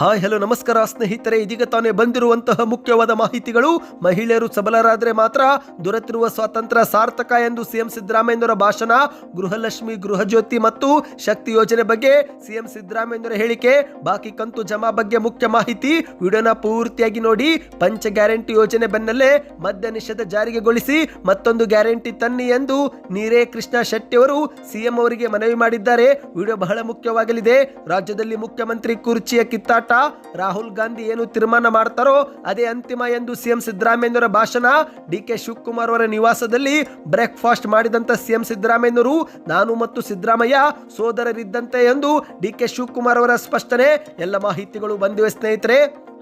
Hi, hello, ನಮಸ್ಕಾರ, ಸ್ನೇಹಿತರೆ. ಇದೀಗ ತಾನೇ ಬಂದಿರುವಂತಹ ಮುಖ್ಯವಾದ ಮಾಹಿತಿಗಳು. ಮಹಿಳೆಯರು ಸಬಲರಾದರೆ ಮಾತ್ರ ದೊರೆತಿರುವ ಸ್ವಾತಂತ್ರ್ಯ ಸಾರ್ಥಕ ಎಂದು ಸಿಎಂ ಸಿದ್ದರಾಮಯ್ಯನವರ ಭಾಷಣ, ಗೃಹಲಕ್ಷ್ಮಿ, ಗೃಹಜ್ಯೋತಿ ಮತ್ತು ಶಕ್ತಿ ಯೋಜನೆ ಬಗ್ಗೆ ಸಿಎಂ ಸಿದ್ದರಾಮಯ್ಯನವರ ಹೇಳಿಕೆ, ಬಾಕಿ ಕಂತು ಜಮಾ ಬಗ್ಗೆ ಮುಖ್ಯ ಮಾಹಿತಿ. ವಿಡಿಯೋನ ಪೂರ್ತಿಯಾಗಿ ನೋಡಿ, ಪಂಚ ಗ್ಯಾರಂಟಿ ಯೋಜನೆ ಬೆನ್ನಲ್ಲೇ ಮದ್ಯ ನಿಷೇಧ ಜಾರಿಗೆಗೊಳಿಸಿ ಮತ್ತೊಂದು ಗ್ಯಾರಂಟಿ ತನ್ನಿ ಎಂದು ನೀರೇ ಕೃಷ್ಣ ಶೆಟ್ಟಿ ಅವರು ಸಿಎಂ ಅವರಿಗೆ ಮನವಿ ಮಾಡಿದ್ದಾರೆ. ವಿಡಿಯೋ ಬಹಳ ಮುಖ್ಯವಾಗಲಿದೆ. ರಾಜ್ಯದಲ್ಲಿ ಮುಖ್ಯಮಂತ್ರಿ ಕುರ್ಚಿಯ ಕಿತ್ತಾಟ ರಾಹುಲ್ ಗಾಂಧಿ ಏನು ತೀರ್ಮಾನ ಮಾಡ್ತಾರೋ ಅದೇ ಅಂತಿಮ ಎಂದು ಸಿಎಂ ಸಿದ್ದರಾಮಯ್ಯನವರ ಭಾಷಣ. ಡಿ ಕೆ ಶಿವಕುಮಾರ್ ಅವರ ನಿವಾಸದಲ್ಲಿ ಬ್ರೇಕ್ಫಾಸ್ಟ್ ಮಾಡಿದಂತ ಸಿಎಂ ಸಿದ್ದರಾಮಯ್ಯನವರು, ನಾನು ಮತ್ತು ಸಿದ್ದರಾಮಯ್ಯ ಸೋದರರಿದ್ದಂತೆ ಎಂದು ಡಿ ಕೆ ಶಿವಕುಮಾರ್ ಅವರ ಸ್ಪಷ್ಟನೆ. ಎಲ್ಲ ಮಾಹಿತಿಗಳು ಬಂದಿವೆ ಸ್ನೇಹಿತರೆ.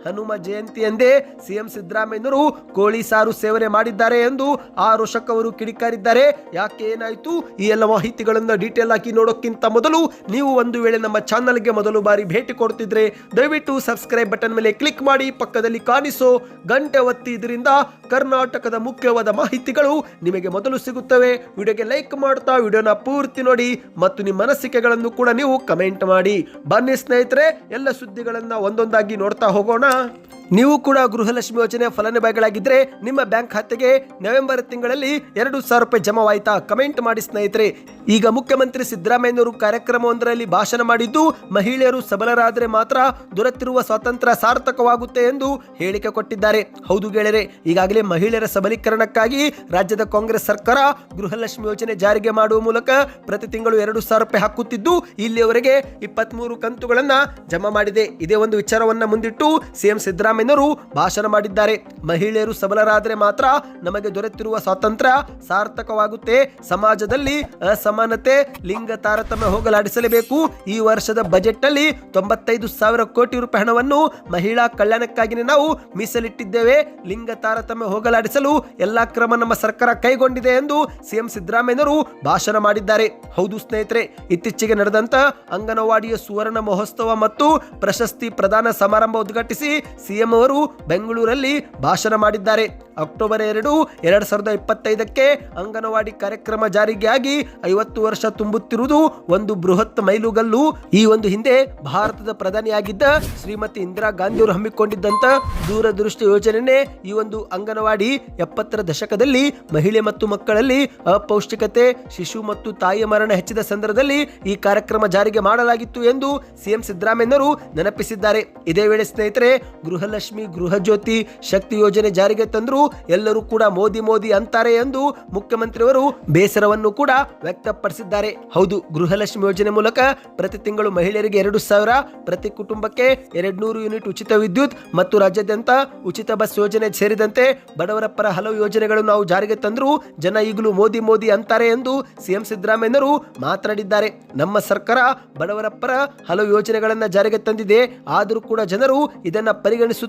ಹನುಮ ಜಯಂತಿ ಎಂದೇ ಸಿಎಂ ಸಿದ್ದರಾಮಯ್ಯನವರು ಕೋಳಿ ಸಾರು ಸೇವನೆ ಮಾಡಿದ್ದಾರೆ ಎಂದು ಆ ರೋಷಕ್ ಅವರು ಕಿಡಿಕಾರಿದ್ದಾರೆ. ಯಾಕೆ ಏನಾಯಿತು? ಈ ಎಲ್ಲ ಮಾಹಿತಿಗಳನ್ನು ಡೀಟೇಲ್ ಆಗಿ ನೋಡೋಕ್ಕಿಂತ ಮೊದಲು ನೀವು ಒಂದು ವೇಳೆ ನಮ್ಮ ಚಾನಲ್ಗೆ ಮೊದಲು ಬಾರಿ ಭೇಟಿ ಕೊಡ್ತಿದ್ರೆ ದಯವಿಟ್ಟು ಸಬ್ಸ್ಕ್ರೈಬ್ ಬಟನ್ ಮೇಲೆ ಕ್ಲಿಕ್ ಮಾಡಿ, ಪಕ್ಕದಲ್ಲಿ ಕಾಣಿಸೋ ಗಂಟೆ ಒತ್ತಿ ಇದರಿಂದ ಕರ್ನಾಟಕದ ಮುಖ್ಯವಾದ ಮಾಹಿತಿಗಳು ನಿಮಗೆ ಮೊದಲು ಸಿಗುತ್ತವೆ. ವಿಡಿಯೋಗೆ ಲೈಕ್ ಮಾಡ್ತಾ ವಿಡಿಯೋನ ಪೂರ್ತಿ ನೋಡಿ ಮತ್ತು ನಿಮ್ಮ ಅನಿಸಿಕೆಗಳನ್ನು ಕೂಡ ನೀವು ಕಮೆಂಟ್ ಮಾಡಿ. ಬನ್ನಿ ಸ್ನೇಹಿತರೆ, ಎಲ್ಲ ಸುದ್ದಿಗಳನ್ನು ಒಂದೊಂದಾಗಿ ನೋಡ್ತಾ ಹೋಗೋಣ. up. ನೀವು ಕೂಡ ಗೃಹಲಕ್ಷ್ಮಿ ಯೋಜನೆ ಫಲಾನುಭವಿಗಳಾಗಿದ್ದರೆ ನಿಮ್ಮ ಬ್ಯಾಂಕ್ ಖಾತೆಗೆ ನವೆಂಬರ್ ತಿಂಗಳಲ್ಲಿ ಎರಡು ಸಾವಿರ ರೂಪಾಯಿ ಜಮಾವಾಯಿತಾ ಕಮೆಂಟ್ ಮಾಡಿ ಸ್ನೇಹಿತರೆ. ಈಗ ಮುಖ್ಯಮಂತ್ರಿ ಸಿದ್ದರಾಮಯ್ಯನವರು ಕಾರ್ಯಕ್ರಮವೊಂದರಲ್ಲಿ ಭಾಷಣ ಮಾಡಿದ್ದು, ಮಹಿಳೆಯರು ಸಬಲರಾದರೆ ಮಾತ್ರ ದೊರೆತಿರುವ ಸ್ವಾತಂತ್ರ್ಯ ಸಾರ್ಥಕವಾಗುತ್ತೆ ಎಂದು ಹೇಳಿಕೆ ಕೊಟ್ಟಿದ್ದಾರೆ. ಹೌದು ಗೆಳೆಯರೆ, ಈಗಾಗಲೇ ಮಹಿಳೆಯರ ಸಬಲೀಕರಣಕ್ಕಾಗಿ ರಾಜ್ಯದ ಕಾಂಗ್ರೆಸ್ ಸರ್ಕಾರ ಗೃಹಲಕ್ಷ್ಮಿ ಯೋಜನೆ ಜಾರಿಗೆ ಮಾಡುವ ಮೂಲಕ ಪ್ರತಿ ತಿಂಗಳು ಎರಡು ಸಾವಿರ ರೂಪಾಯಿ ಹಾಕುತ್ತಿದ್ದು, ಇಲ್ಲಿಯವರೆಗೆ ಇಪ್ಪತ್ಮೂರು ಕಂತುಗಳನ್ನು ಜಮಾ ಮಾಡಿದೆ. ಇದೇ ಒಂದು ವಿಚಾರವನ್ನ ಮುಂದಿಟ್ಟು ಸಿಎಂ ಸಿದ್ದರಾಮಯ್ಯನವರು ಭಾಷಣ ಮಾಡಿದ್ದಾರೆ. ಮಹಿಳೆಯರು ಸಬಲರಾದರೆ ಮಾತ್ರ ನಮಗೆ ದೊರೆತಿರುವ ಸ್ವಾತಂತ್ರ್ಯ ಸಾರ್ಥಕವಾಗುತ್ತೆ. ಸಮಾಜದಲ್ಲಿ ಅಸಮಾನತೆ, ಲಿಂಗ ತಾರತಮ್ಯ ಹೋಗಲಾಡಿಸಲೇಬೇಕು. ಈ ವರ್ಷದ ಬಜೆಟ್ನಲ್ಲಿ ತೊಂಬತ್ತೈದು ಸಾವಿರ ಕೋಟಿ ರೂಪಾಯಿ ಹಣವನ್ನು ಮಹಿಳಾ ಕಲ್ಯಾಣಕ್ಕಾಗಿ ನಾವು ಮೀಸಲಿಟ್ಟಿದ್ದೇವೆ. ಲಿಂಗ ತಾರತಮ್ಯ ಹೋಗಲಾಡಿಸಲು ಎಲ್ಲಾ ಕ್ರಮ ನಮ್ಮ ಸರ್ಕಾರ ಕೈಗೊಂಡಿದೆ ಎಂದು ಸಿಎಂ ಸಿದ್ದರಾಮಯ್ಯನವರು ಭಾಷಣ ಮಾಡಿದ್ದಾರೆ. ಹೌದು ಸ್ನೇಹಿತರೆ, ಇತ್ತೀಚೆಗೆ ನಡೆದಂತ ಅಂಗನವಾಡಿಯ ಸುವರ್ಣ ಮಹೋತ್ಸವ ಮತ್ತು ಪ್ರಶಸ್ತಿ ಪ್ರದಾನ ಸಮಾರಂಭ ಉದ್ಘಾಟಿಸಿ ಸಿಎಂ ಅವರು ಬೆಂಗಳೂರಲ್ಲಿ ಭಾಷಣ ಮಾಡಿದ್ದಾರೆ. ಅಕ್ಟೋಬರ್ ಎರಡು, ಎರಡ್ ಸಾವಿರದ ಇಪ್ಪತ್ತೈದಕ್ಕೆ ಅಂಗನವಾಡಿ ಕಾರ್ಯಕ್ರಮ ಜಾರಿಗೆ ಆಗಿ ಐವತ್ತು ವರ್ಷ ತುಂಬುತ್ತಿರುವುದು ಒಂದು ಬೃಹತ್ ಮೈಲುಗಲ್ಲು. ಈ ಒಂದು ಹಿಂದೆ ಭಾರತದ ಪ್ರಧಾನಿಯಾಗಿದ್ದ ಶ್ರೀಮತಿ ಇಂದಿರಾ ಗಾಂಧಿ ಅವರು ಹಮ್ಮಿಕೊಂಡಿದ್ದಂತ ದೂರದೃಷ್ಟಿ ಯೋಜನೆ ಈ ಒಂದು ಅಂಗನವಾಡಿ ಎಪ್ಪತ್ತರ ದಶಕದಲ್ಲಿ ಮಹಿಳೆ ಮತ್ತು ಮಕ್ಕಳಲ್ಲಿ ಅಪೌಷ್ಟಿಕತೆ, ಶಿಶು ಮತ್ತು ತಾಯಿಯ ಮರಣ ಹೆಚ್ಚಿದ ಸಂದರ್ಭದಲ್ಲಿ ಈ ಕಾರ್ಯಕ್ರಮ ಜಾರಿಗೆ ಮಾಡಲಾಗಿತ್ತು ಎಂದು ಸಿಎಂ ಸಿದ್ದರಾಮಯ್ಯನವರು ನೆನಪಿಸಿದ್ದಾರೆ. ಇದೇ ವೇಳೆ ಸ್ನೇಹಿತರೆ, ಗೃಹಲಕ್ಷ್ಮಿ ಗೃಹಜ್ಯೋತಿ ಶಕ್ತಿ ಯೋಜನೆ ಜಾರಿಗೆ ತಂದ್ರು. ಎಲ್ಲರೂ ಕೂಡ ಮೋದಿ ಮೋದಿ ಅಂತಾರೆ ಎಂದು ಮುಖ್ಯಮಂತ್ರಿಯವರು ಬೇಸರವನ್ನು ಕೂಡ ವ್ಯಕ್ತಪಡಿಸಿದ್ದಾರೆ. ಹೌದು, ಗೃಹಲಕ್ಷ್ಮಿ ಯೋಜನೆ ಮೂಲಕ ಪ್ರತಿ ತಿಂಗಳು ಮಹಿಳೆಯರಿಗೆ ಎರಡು ಸಾವಿರ, ಪ್ರತಿ ಕುಟುಂಬಕ್ಕೆ ಎರಡ್ ನೂರು ಯೂನಿಟ್ ಉಚಿತ ವಿದ್ಯುತ್ ಮತ್ತು ರಾಜ್ಯಾದ್ಯಂತ ಉಚಿತ ಬಸ್ ಯೋಜನೆ ಸೇರಿದಂತೆ ಬಡವರ ಪರ ಹಲವು ಯೋಜನೆಗಳು ನಾವು ಜಾರಿಗೆ ತಂದರೂ. ಜನ ಈಗಲೂ ಮೋದಿ ಮೋದಿ ಅಂತಾರೆ ಎಂದು ಸಿಎಂ ಸಿದ್ದರಾಮಯ್ಯನವರು ಮಾತನಾಡಿದ್ದಾರೆ. ನಮ್ಮ ಸರ್ಕಾರ ಬಡವರ ಪರ ಹಲವು ಯೋಜನೆಗಳನ್ನ ಜಾರಿಗೆ ತಂದಿದೆ. ಆದರೂ ಕೂಡ ಜನರು ಇದನ್ನ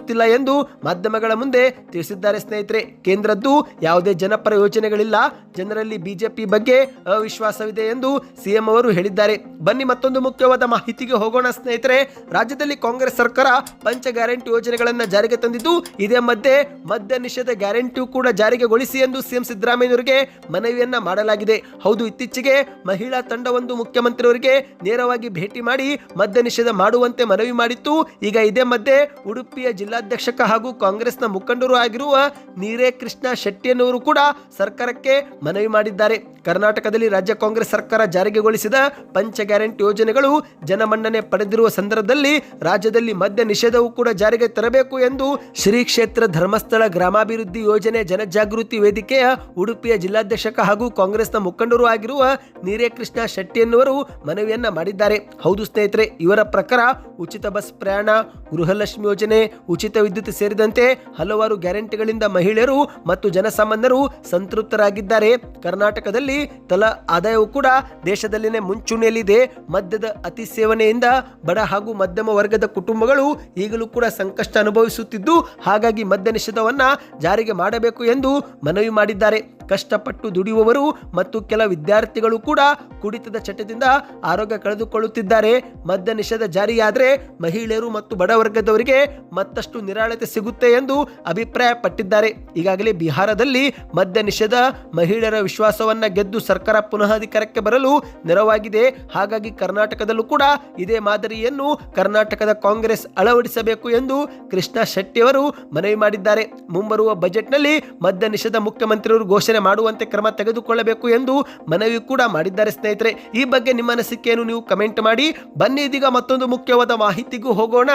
ಪರಿಗಣಿಸುತ್ತಿಲ್ಲ ಎಂದು ಮಾಧ್ಯಮಗಳ ಮುಂದೆ ತಿಳಿಸಿದ್ದಾರೆ ಸ್ನೇಹಿತರೆ. ಕೇಂದ್ರದ್ದು ಯಾವುದೇ ಜನಪರ ಯೋಜನೆಗಳಿಲ್ಲ. ಜನರಲ್ಲಿ ಬಿಜೆಪಿ ಬಗ್ಗೆ ಅವಿಶ್ವಾಸವಿದೆ ಎಂದು ಸಿಎಂ ಅವರು ಹೇಳಿದ್ದಾರೆ. ಬನ್ನಿ ಮತ್ತೊಂದು ಮುಖ್ಯವಾದ ಮಾಹಿತಿಗೆ ಹೋಗೋಣ ಸ್ನೇಹಿತರೆ. ರಾಜ್ಯದಲ್ಲಿ ಕಾಂಗ್ರೆಸ್ ಸರ್ಕಾರ ಪಂಚ ಗ್ಯಾರಂಟಿ ಯೋಜನೆಗಳನ್ನ ಜಾರಿಗೆ ತಂದಿದ್ದು, ಇದೇ ಮಧ್ಯೆ ಮದ್ಯ ನಿಷೇಧ ಗ್ಯಾರಂಟಿ ಕೂಡ ಜಾರಿಗೆಗೊಳಿಸಿ ಎಂದು ಸಿಎಂ ಸಿದ್ದರಾಮಯ್ಯನವರಿಗೆ ಮನವಿಯನ್ನ ಮಾಡಲಾಗಿದೆ. ಹೌದು, ಇತ್ತೀಚೆಗೆ ಮಹಿಳಾ ತಂಡವೊಂದು ಮುಖ್ಯಮಂತ್ರಿಯವರಿಗೆ ನೇರವಾಗಿ ಭೇಟಿ ಮಾಡಿ ಮದ್ಯ ನಿಷೇಧ ಮಾಡುವಂತೆ ಮನವಿ ಮಾಡಿತ್ತು. ಈಗ ಇದೇ ಮಧ್ಯೆ ಉಡುಪಿಯ ಜಿಲ್ಲಾಧ್ಯಕ್ಷಕ ಹಾಗೂ ಕಾಂಗ್ರೆಸ್ನ ಮುಖಂಡರು ಆಗಿರುವ ನೀರೇ ಕೃಷ್ಣ ಶೆಟ್ಟಿಯನ್ನವರು ಕೂಡ ಸರ್ಕಾರಕ್ಕೆ ಮನವಿ ಮಾಡಿದ್ದಾರೆ. ಕರ್ನಾಟಕದಲ್ಲಿ ರಾಜ್ಯ ಕಾಂಗ್ರೆಸ್ ಸರ್ಕಾರ ಜಾರಿಗೆಗೊಳಿಸಿದ ಪಂಚ ಗ್ಯಾರಂಟಿ ಯೋಜನೆಗಳು ಜನಮನ್ನಣೆ ಪಡೆದಿರುವ ಸಂದರ್ಭದಲ್ಲಿ ರಾಜ್ಯದಲ್ಲಿ ಮದ್ಯ ನಿಷೇಧವು ಕೂಡ ಜಾರಿಗೆ ತರಬೇಕು ಎಂದು ಶ್ರೀ ಕ್ಷೇತ್ರ ಧರ್ಮಸ್ಥಳ ಗ್ರಾಮಾಭಿವೃದ್ಧಿ ಯೋಜನೆ ಜನಜಾಗೃತಿ ವೇದಿಕೆಯ ಉಡುಪಿಯ ಜಿಲ್ಲಾಧ್ಯಕ್ಷಕ ಹಾಗೂ ಕಾಂಗ್ರೆಸ್ನ ಮುಖಂಡರು ಆಗಿರುವ ನೀರೇ ಕೃಷ್ಣ ಶೆಟ್ಟಿಯನ್ನವರು ಮನವಿಯನ್ನ ಮಾಡಿದ್ದಾರೆ. ಹೌದು ಸ್ನೇಹಿತರೆ, ಇವರ ಪ್ರಕಾರ ಉಚಿತ ಬಸ್ ಪ್ರಯಾಣ, ಗೃಹಲಕ್ಷ್ಮಿ ಯೋಜನೆ ಉಚಿತ ವಿದ್ಯುತ್ ಸೇರಿದಂತೆ ಹಲವಾರು ಗ್ಯಾರಂಟಿಗಳಿಂದ ಮಹಿಳೆಯರು ಮತ್ತು ಜನಸಾಮಾನ್ಯರು ಸಂತೃಪ್ತರಾಗಿದ್ದಾರೆ. ಕರ್ನಾಟಕದಲ್ಲಿ ತಲಾ ಆದಾಯವು ಕೂಡ ದೇಶದಲ್ಲಿನೇ ಮುಂಚೂಣಿಯಲ್ಲಿದೆ. ಮದ್ಯದ ಅತಿ ಸೇವನೆಯಿಂದ ಬಡ ಹಾಗೂ ಮಧ್ಯಮ ವರ್ಗದ ಕುಟುಂಬಗಳು ಈಗಲೂ ಕೂಡ ಸಂಕಷ್ಟ ಅನುಭವಿಸುತ್ತಿದ್ದು, ಹಾಗಾಗಿ ಮದ್ಯ ನಿಷೇಧವನ್ನು ಜಾರಿಗೆ ಮಾಡಬೇಕು ಎಂದು ಮನವಿ ಮಾಡಿದ್ದಾರೆ. ಕಷ್ಟಪಟ್ಟು ದುಡಿಯುವವರು ಮತ್ತು ಕೆಲ ವಿದ್ಯಾರ್ಥಿಗಳು ಕೂಡ ಕುಡಿತದ ಚಟದಿಂದ ಆರೋಗ್ಯ ಕಳೆದುಕೊಳ್ಳುತ್ತಿದ್ದಾರೆ. ಮದ್ಯ ನಿಷೇಧ ಜಾರಿಯಾದರೆ ಮಹಿಳೆಯರು ಮತ್ತು ಬಡವರ್ಗದವರಿಗೆ ಮತ್ತಷ್ಟು ನಿರಾಳತೆ ಸಿಗುತ್ತೆ ಎಂದು ಅಭಿಪ್ರಾಯಪಟ್ಟಿದ್ದಾರೆ. ಈಗಾಗಲೇ ಬಿಹಾರದಲ್ಲಿ ಮದ್ಯ ನಿಷೇಧ ಮಹಿಳೆಯರ ವಿಶ್ವಾಸವನ್ನ ಗೆದ್ದು ಸರ್ಕಾರ ಪುನಃ ಅಧಿಕಾರಕ್ಕೆ ಬರಲು ನೆರವಾಗಿದೆ. ಹಾಗಾಗಿ ಕರ್ನಾಟಕದಲ್ಲೂ ಕೂಡ ಇದೇ ಮಾದರಿಯನ್ನು ಕರ್ನಾಟಕದ ಕಾಂಗ್ರೆಸ್ ಅಳವಡಿಸಬೇಕು ಎಂದು ಕೃಷ್ಣ ಶೆಟ್ಟಿಯವರು ಮನವಿ ಮಾಡಿದ್ದಾರೆ. ಮುಂಬರುವ ಬಜೆಟ್ನಲ್ಲಿ ಮದ್ಯ ನಿಷೇಧ ಮುಖ್ಯಮಂತ್ರಿಯವರು ಘೋಷಣೆ ಮಾಡುವಂತೆ ಕ್ರಮ ತೆಗೆದುಕೊಳ್ಳಬೇಕು ಎಂದು ಮನವಿ ಕೂಡ ಮಾಡಿದ್ದಾರೆ, ಸ್ನೇಹಿತರೆ. ಈ ಬಗ್ಗೆ ನಿಮ್ಮ ಅನಿಸಿಕೆಯನ್ನು ನೀವು ಕಮೆಂಟ್ ಮಾಡಿ. ಬನ್ನಿ, ಇದೀಗ ಮತ್ತೊಂದು ಮುಖ್ಯವಾದ ಮಾಹಿತಿಗೂ ಹೋಗೋಣ.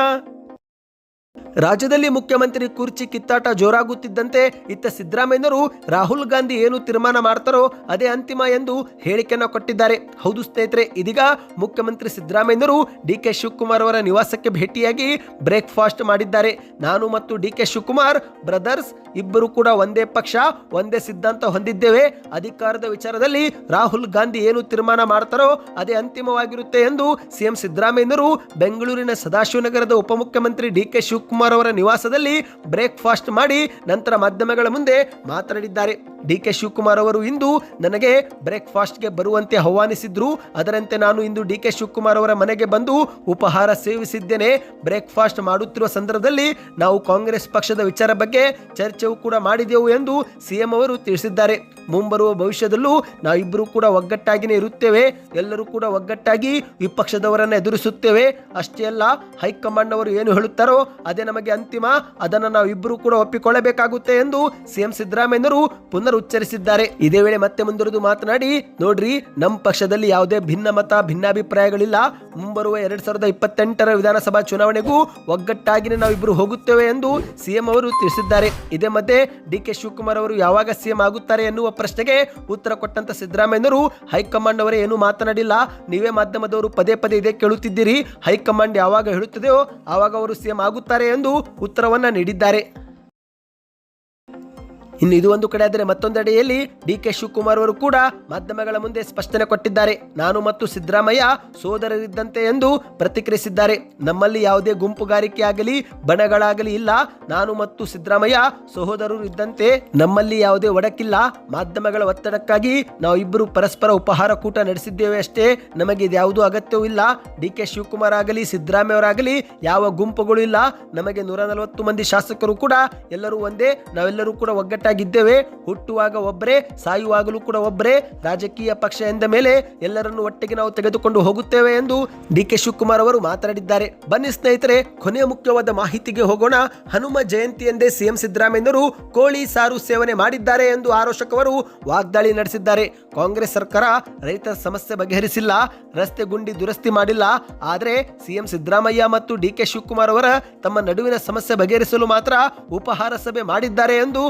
ರಾಜ್ಯದಲ್ಲಿ ಮುಖ್ಯಮಂತ್ರಿ ಕುರ್ಚಿ ಕಿತ್ತಾಟ ಜೋರಾಗುತ್ತಿದ್ದಂತೆ ಇತ್ತ ಸಿದ್ದರಾಮಯ್ಯನವರು ರಾಹುಲ್ ಗಾಂಧಿ ಏನು ತೀರ್ಮಾನ ಮಾಡ್ತಾರೋ ಅದೇ ಅಂತಿಮ ಎಂದು ಹೇಳಿಕೆಯನ್ನು ಕೊಟ್ಟಿದ್ದಾರೆ. ಹೌದು ಸ್ನೇಹಿತರೆ, ಇದೀಗ ಮುಖ್ಯಮಂತ್ರಿ ಸಿದ್ದರಾಮಯ್ಯನವರು ಡಿ ಕೆ ಶಿವಕುಮಾರ್ ಅವರ ನಿವಾಸಕ್ಕೆ ಭೇಟಿಯಾಗಿ ಬ್ರೇಕ್ಫಾಸ್ಟ್ ಮಾಡಿದ್ದಾರೆ. ನಾನು ಮತ್ತು ಡಿ ಕೆ ಶಿವಕುಮಾರ್, ಬ್ರದರ್ಸ್ ಇಬ್ಬರು ಕೂಡ ಒಂದೇ ಪಕ್ಷ, ಒಂದೇ ಸಿದ್ಧಾಂತ ಹೊಂದಿದ್ದೇವೆ. ಅಧಿಕಾರದ ವಿಚಾರದಲ್ಲಿ ರಾಹುಲ್ ಗಾಂಧಿ ಏನು ತೀರ್ಮಾನ ಮಾಡ್ತಾರೋ ಅದೇ ಅಂತಿಮವಾಗಿರುತ್ತೆ ಎಂದು ಸಿಎಂ ಸಿದ್ದರಾಮಯ್ಯನವರು ಬೆಂಗಳೂರಿನ ಸದಾಶಿವನಗರದ ಉಪಮುಖ್ಯಮಂತ್ರಿ ಡಿ ಕೆ ಅವರ ನಿವಾಸದಲ್ಲಿ ಬ್ರೇಕ್ಫಾಸ್ಟ್ ಮಾಡಿ ನಂತರ ಮಾಧ್ಯಮಗಳ ಮುಂದೆ ಮಾತನಾಡಿದ್ದಾರೆ. ಡಿ ಕೆ ಶಿವಕುಮಾರ್ ಅವರು ಇಂದು ನನಗೆ ಬ್ರೇಕ್ಫಾಸ್ಟ್ಗೆ ಬರುವಂತೆ ಆಹ್ವಾನಿಸಿದ್ರು. ಅದರಂತೆ ನಾನು ಇಂದು ಡಿ ಕೆ ಶಿವಕುಮಾರ್ ಅವರ ಮನೆಗೆ ಬಂದು ಉಪಹಾರ ಸೇವಿಸಿದ್ದೇನೆ. ಬ್ರೇಕ್ಫಾಸ್ಟ್ ಮಾಡುತ್ತಿರುವ ಸಂದರ್ಭದಲ್ಲಿ ನಾವು ಕಾಂಗ್ರೆಸ್ ಪಕ್ಷದ ವಿಚಾರ ಬಗ್ಗೆ ಚರ್ಚೆಯೂ ಕೂಡ ಮಾಡಿದೆವು ಎಂದು ಸಿಎಂ ಅವರು ತಿಳಿಸಿದ್ದಾರೆ. ಮುಂಬರುವ ಭವಿಷ್ಯದಲ್ಲೂ ನಾವಿಬ್ಬರೂ ಕೂಡ ಒಗ್ಗಟ್ಟಾಗಿನೇ ಇರುತ್ತೇವೆ. ಎಲ್ಲರೂ ಕೂಡ ಒಗ್ಗಟ್ಟಾಗಿ ವಿಪಕ್ಷದವರನ್ನು ಎದುರಿಸುತ್ತೇವೆ. ಅಷ್ಟೇ ಅಲ್ಲ, ಹೈಕಮಾಂಡ್ ಅವರು ಏನು ಹೇಳುತ್ತಾರೋ ಅದೇ ನಮಗೆ ಅಂತಿಮ. ಅದನ್ನು ನಾವಿಬ್ಬರು ಕೂಡ ಒಪ್ಪಿಕೊಳ್ಳಬೇಕಾಗುತ್ತೆ ಎಂದು ಸಿಎಂ ಸಿದ್ದರಾಮಯ್ಯನವರು ಪುನರುಚ್ಚರಿಸಿದ್ದಾರೆ. ಇದೇ ವೇಳೆ ಮತ್ತೆ ಮುಂದುವರೆದು ಮಾತನಾಡಿ, ನೋಡ್ರಿ ನಮ್ಮ ಪಕ್ಷದಲ್ಲಿ ಯಾವುದೇ ಭಿನ್ನ ಮತ, ಭಿನ್ನಾಭಿಪ್ರಾಯಗಳಿಲ್ಲ. ಮುಂಬರುವ ಎರಡ್ ಸಾವಿರದ ಇಪ್ಪತ್ತೆಂಟರ ವಿಧಾನಸಭಾ ಚುನಾವಣೆಗೂ ಒಗ್ಗಟ್ಟಾಗಿನೇ ನಾವಿಬ್ಬರು ಹೋಗುತ್ತೇವೆ ಎಂದು ಸಿಎಂ ಅವರು ತಿಳಿಸಿದ್ದಾರೆ. ಇದೇ ಮಧ್ಯೆ ಡಿ ಕೆ ಶಿವಕುಮಾರ್ ಅವರು ಯಾವಾಗ ಸಿಎಂ ಆಗುತ್ತಾರೆ ಎನ್ನುವ ಪ್ರಶ್ನೆಗೆ ಉತ್ತರ ಕೊಟ್ಟಂತ ಸಿದ್ದರಾಮಯ್ಯನವರು ಹೈಕಮಾಂಡ್ ಅವರೇ ಏನು ಮಾತನಾಡಿಲ್ಲ. ನೀವೇ ಮಾಧ್ಯಮದವರು ಪದೇ ಪದೇ ಇದೇ ಕೇಳುತ್ತಿದ್ದೀರಿ. ಹೈಕಮಾಂಡ್ ಯಾವಾಗ ಹೇಳುತ್ತದೆಯೋ ಆವಾಗ ಅವರು ಸಿಎಂ ಆಗುತ್ತಾರೆ ಎಂದು ಉತ್ತರವನ್ನ ನೀಡಿದ್ದಾರೆ. ಇನ್ನು ಇದು ಒಂದು ಕಡೆ ಆದರೆ ಮತ್ತೊಂದೆಡೆಯಲ್ಲಿ ಡಿ ಕೆ ಶಿವಕುಮಾರ್ ಅವರು ಕೂಡ ಮಾಧ್ಯಮಗಳ ಮುಂದೆ ಸ್ಪಷ್ಟನೆ ಕೊಟ್ಟಿದ್ದಾರೆ. ನಾನು ಮತ್ತು ಸಿದ್ದರಾಮಯ್ಯ ಸೋದರರಿದ್ದಂತೆ ಎಂದು ಪ್ರತಿಕ್ರಿಯಿಸಿದ್ದಾರೆ. ನಮ್ಮಲ್ಲಿ ಯಾವುದೇ ಗುಂಪುಗಾರಿಕೆ ಆಗಲಿ, ಬಣಗಳಾಗಲಿ ಇಲ್ಲ. ನಾನು ಮತ್ತು ಸಿದ್ದರಾಮಯ್ಯ ಸಹೋದರರು ಇದ್ದಂತೆ ನಮ್ಮಲ್ಲಿ ಯಾವುದೇ ಒಡಕಿಲ್ಲ. ಮಾಧ್ಯಮಗಳ ಒತ್ತಡಕ್ಕಾಗಿ ನಾವು ಇಬ್ಬರು ಪರಸ್ಪರ ಉಪಹಾರ ಕೂಟ ನಡೆಸಿದ್ದೇವೆ ಅಷ್ಟೇ. ನಮಗೆ ಇದ್ಯಾವುದೂ ಅಗತ್ಯವೂ ಇಲ್ಲ. ಡಿ ಕೆ ಶಿವಕುಮಾರ್ ಆಗಲಿ ಸಿದ್ದರಾಮಯ್ಯವರಾಗಲಿ ಯಾವ ಗುಂಪುಗಳು ಇಲ್ಲ. ನಮಗೆ ನೂರ ನಲವತ್ತು ಮಂದಿ ಶಾಸಕರು ಕೂಡ ಎಲ್ಲರೂ ಒಂದೇ. ನಾವೆಲ್ಲರೂ ಕೂಡ ಒಗ್ಗಟ್ಟಾಗಿದ್ದೇವೆ ಹುಟ್ಟುವಾಗ ಒಬ್ಬರೇ ಸಾಯುವಾಗಲೂ ಕೂಡ ಒಬ್ಬರೇ ರಾಜಕೀಯ ಪಕ್ಷ ಎಂದ ಮೇಲೆ ಎಲ್ಲರನ್ನು ಒಟ್ಟಿಗೆ ನಾವು ತೆಗೆದುಕೊಂಡು ಹೋಗುತ್ತೇವೆ ಎಂದು ಡಿ ಕೆ ಶಿವಕುಮಾರ್ ಅವರು ಮಾತನಾಡಿದ್ದಾರೆ. ಬನ್ನಿ ಸ್ನೇಹಿತರೆ, ಕೊನೆಯ ಮುಖ್ಯವಾದ ಮಾಹಿತಿಗೆ ಹೋಗೋಣ. ಹನುಮ ಜಯಂತಿ ಎಂದೇ ಸಿಎಂ ಸಿದ್ದರಾಮಯ್ಯರು ಕೋಳಿ ಸಾರು ಸೇವನೆ ಮಾಡಿದ್ದಾರೆ ಎಂದು ಆರೋಷಕವರು ವಾಗ್ದಾಳಿ ನಡೆಸಿದ್ದಾರೆ. ಕಾಂಗ್ರೆಸ್ ಸರ್ಕಾರ ರೈತರ ಸಮಸ್ಯೆ ಬಗೆಹರಿಸಿಲ್ಲ, ರಸ್ತೆ ಗುಂಡಿ ದುರಸ್ತಿ ಮಾಡಿಲ್ಲ. ಆದರೆ ಸಿಎಂ ಸಿದ್ದರಾಮಯ್ಯ ಮತ್ತು ಡಿ ಕೆ ಶಿವಕುಮಾರ್ ಅವರ ತಮ್ಮ ನಡುವಿನ ಸಮಸ್ಯೆ ಬಗೆಹರಿಸಲು ಮಾತ್ರ ಉಪಹಾರ ಸಭೆ ಮಾಡಿದ್ದಾರೆ ಎಂದು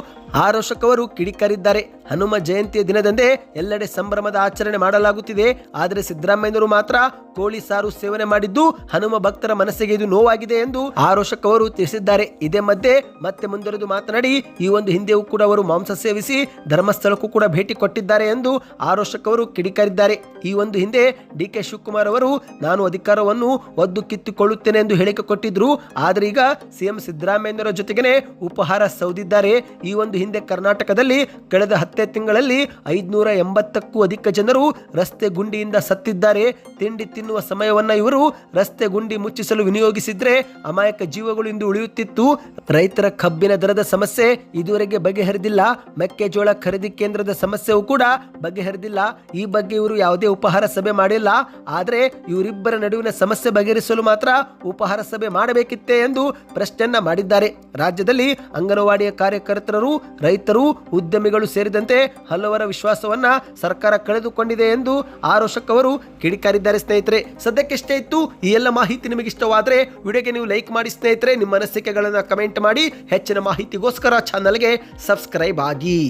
ಆರೋಶಕವರು ಕಿಡಿಕಾರಿದ್ದಾರೆ. ಹನುಮ ಜಯಂತಿಯ ದಿನದಂದೇ ಎಲ್ಲೆಡೆ ಸಂಭ್ರಮದ ಆಚರಣೆ ಮಾಡಲಾಗುತ್ತಿದೆ. ಆದರೆ ಸಿದ್ದರಾಮಯ್ಯನವರು ಮಾತ್ರ ಕೋಳಿ ಸಾರು ಸೇವನೆ ಮಾಡಿದ್ದು ಹನುಮ ಭಕ್ತರ ಮನಸ್ಸಿಗೆ ಇದು ನೋವಾಗಿದೆ ಎಂದು ಆರೋಶಕ್ ಅವರು ತಿಳಿಸಿದ್ದಾರೆ. ಇದೇ ಮಧ್ಯೆ ಮತ್ತೆ ಮುಂದುವರೆದು ಮಾತನಾಡಿ, ಈ ಒಂದು ಹಿಂದೆಯೂ ಕೂಡ ಅವರು ಮಾಂಸ ಸೇವಿಸಿ ಧರ್ಮಸ್ಥಳಕ್ಕೂ ಕೂಡ ಭೇಟಿ ಕೊಟ್ಟಿದ್ದಾರೆ ಎಂದು ಆರೋಶಕ್ ಅವರು ಕಿಡಿಕಾರಿದ್ದಾರೆ. ಈ ಒಂದು ಹಿಂದೆ ಡಿ ಕೆ ಶಿವಕುಮಾರ್ ಅವರು, ನಾನು ಅಧಿಕಾರವನ್ನು ಒದ್ದು ಕಿತ್ತುಕೊಳ್ಳುತ್ತೇನೆ ಎಂದು ಹೇಳಿಕೆ ಕೊಟ್ಟಿದ್ರು. ಆದರೆ ಈಗ ಸಿಎಂ ಸಿದ್ದರಾಮಯ್ಯನವರ ಜೊತೆಗೇನೆ ಉಪಹಾರ ಸೌದಿದ್ದಾರೆ. ಈ ಒಂದು ಹಿಂದೆ ಕರ್ನಾಟಕದಲ್ಲಿ ಕಳೆದ ಹತ್ತೇ ತಿಂಗಳಲ್ಲಿ ಐದುನೂರ ಎಂಬತ್ತಕ್ಕೂ ಅಧಿಕ ಜನರು ರಸ್ತೆ ಗುಂಡಿಯಿಂದ ಸತ್ತಿದ್ದಾರೆ. ತಿಂಡಿ ತಿನ್ನುವ ಸಮಯವನ್ನ ಇವರು ರಸ್ತೆ ಗುಂಡಿ ಮುಚ್ಚಿಸಲು ವಿನಿಯೋಗಿಸಿದ್ರೆ ಅಮಾಯಕ ಜೀವಗಳು ಇಂದು ಉಳಿಯುತ್ತಿತ್ತು. ರೈತರ ಕಬ್ಬಿನ ದರದ ಸಮಸ್ಯೆ ಇದುವರೆಗೆ ಬಗೆಹರಿದಿಲ್ಲ. ಮೆಕ್ಕೆಜೋಳ ಖರೀದಿ ಕೇಂದ್ರದ ಸಮಸ್ಯೆಯೂ ಕೂಡ ಬಗೆಹರಿದಿಲ್ಲ. ಈ ಬಗ್ಗೆ ಇವರು ಯಾವುದೇ ಉಪಹಾರ ಸಭೆ ಮಾಡಿಲ್ಲ. ಆದರೆ ಇವರಿಬ್ಬರ ನಡುವಿನ ಸಮಸ್ಯೆ ಬಗೆಹರಿಸಲು ಮಾತ್ರ ಉಪಹಾರ ಸಭೆ ಮಾಡಬೇಕಿತ್ತೆ ಎಂದು ಪ್ರಶ್ನೆಯನ್ನ ಮಾಡಿದ್ದಾರೆ. ರಾಜ್ಯದಲ್ಲಿ ಅಂಗನವಾಡಿಯ ಕಾರ್ಯಕರ್ತರು, ರೈತರು, ಉದ್ಯಮಿಗಳು ಸೇರಿದಂತೆ ಹಲವರ ವಿಶ್ವಾಸವನ್ನ ಸರ್ಕಾರ ಕಳೆದುಕೊಂಡಿದೆ ಎಂದು ಆರೋಶಕ್ ಅವರು ಕಿಡಿಕಾರಿದ್ದಾರೆ ಸ್ನೇಹಿತರೆ. ಸದ್ಯಕ್ಕೆ ಇಷ್ಟೇ ಇತ್ತು. ಈ ಎಲ್ಲ ಮಾಹಿತಿ ನಿಮಗೆ ಇಷ್ಟವಾದರೆ ವಿಡಿಯೋಗೆ ನೀವು ಲೈಕ್ ಮಾಡಿ ಸ್ನೇಹಿತರೆ, ನಿಮ್ಮ ಅನಿಸಿಕೆಗಳನ್ನು ಕಮೆಂಟ್ ಮಾಡಿ ಹೆಚ್ಚಿನ ಮಾಹಿತಿಗೋಸ್ಕರ ಚಾನಲ್ಗೆ ಸಬ್ಸ್ಕ್ರೈಬ್ ಆಗಿ.